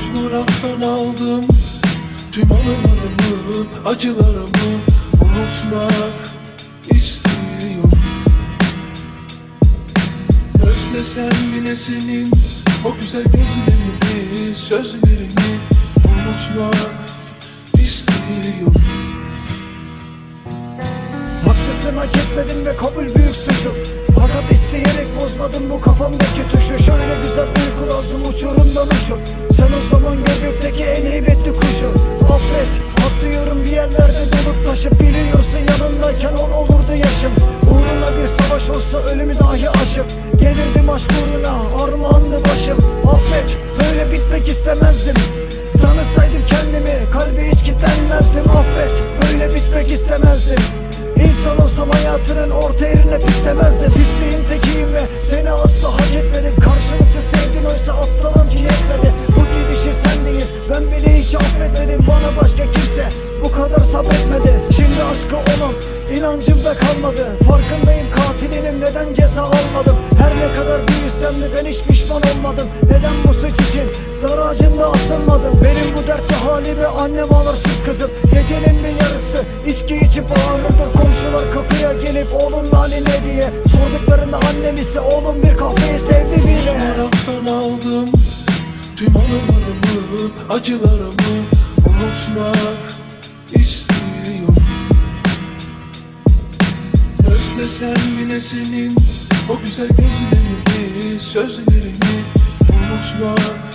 Buzlu raftan aldım Tüm anılarımı, acılarımı. Unutmak istiyorum. Özlesem bile senin O güzel gözlerini, sözlerini Unutmak istiyorum. Haklısın hak etmedim ve kabul büyük suçum Bozmadım bu kafamdaki tuşu. Şöyle güzel uyku lazım uçurumdan uçup Sen o zaman gökteki en heybetli kuşu. Affet atlıyorum bir yerlerde dolup taşıp Biliyorsun yanındayken on olurdu yaşım. Uğruna bir savaş olsa ölümü dahi aşıp Gelirdim aşk uğruna armağandı başım. Affet böyle bitmek istemezdim hayatının orta yerine pislemezdim Pisliğin tekiyim ve seni asla hak etmedim. Karşılıksız sevdin oysa aptalım ki yetmedi. Bu gidişi sen değil ben bile hiç affetmedim. Bana başka kimse bu kadar sabretmedi Şimdi aşka onun inancımda kalmadı. Farkındayım katilinim neden ceza almadım? Her ne kadar büyüsem de ben hiç pişman olmadım. Neden bu suç için dar ağacında asılmadım? Benim bu dertli halimi annem alır sus kızım. Gecenin bir içki içip bağırırdır Komşular kapıya gelip oğlun hali ne diye? Sorduklarında annem ise oğlum bir kahveyi sevdi bile. Buzlu raftan aldım. Tüm anılarımı, acılarımı Unutmak istiyorum. Özlesem bile senin O güzel gözlerini, sözlerini Unutmak